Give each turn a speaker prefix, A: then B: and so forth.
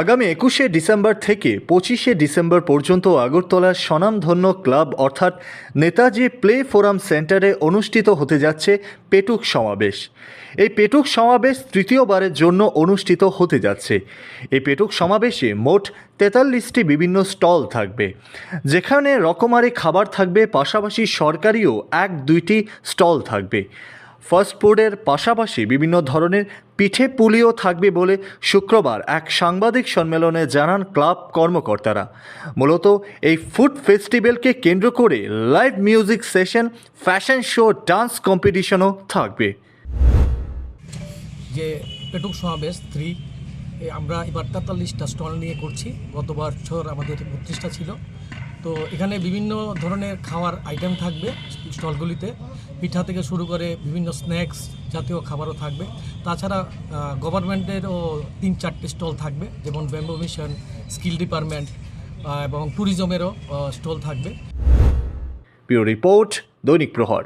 A: আগামী একুশে ডিসেম্বর থেকে পঁচিশে ডিসেম্বর পর্যন্ত আগরতলার স্বনামধন্য ক্লাব অর্থাৎ নেতাজি প্লে ফোরাম সেন্টারে অনুষ্ঠিত হতে যাচ্ছে পেটুক সমাবেশ। এই পেটুক সমাবেশ তৃতীয়বারের জন্য অনুষ্ঠিত হতে যাচ্ছে। এই পেটুক সমাবেশে মোট তেতাল্লিশটি বিভিন্ন স্টল থাকবে। যেখানে রকমারি খাবার থাকবে, পাশাপাশি সরকারিও এক দুইটি স্টল থাকবে। ফাস্ট ফুডের পাশাপাশি বিভিন্ন ধরনের পিঠে পুলিও থাকবে বলে শুক্রবার এক সাংবাদিক সম্মেলনে জানান ক্লাব কর্মকর্তারা। মূলত এই ফুড ফেস্টিভ্যালকে কেন্দ্র করে live music session, fashion show, dance কম্পিটিশনও থাকবে।
B: যে পেটুক সমাবেশ থ্রি আমরা এবার তেতাল্লিশটা স্টল নিয়ে করছি। গত বছর আমাদের বত্রিশটা ছিল। তো এখানে বিভিন্ন ধরনের খাওয়ার আইটেম থাকবে স্টলগুলিতে। পিঠা থেকে শুরু করে বিভিন্ন স্ন্যাক্স জাতীয় খাবারও থাকবে। তাছাড়া গভর্নমেন্টেরও তিন চারটে স্টল থাকবে, যেমন ব্যাম্বো মিশন স্কিল ডিপার্টমেন্ট এবং ট্যুরিজমেরও স্টল থাকবে।
A: রিপোর্ট দৈনিক প্রহর।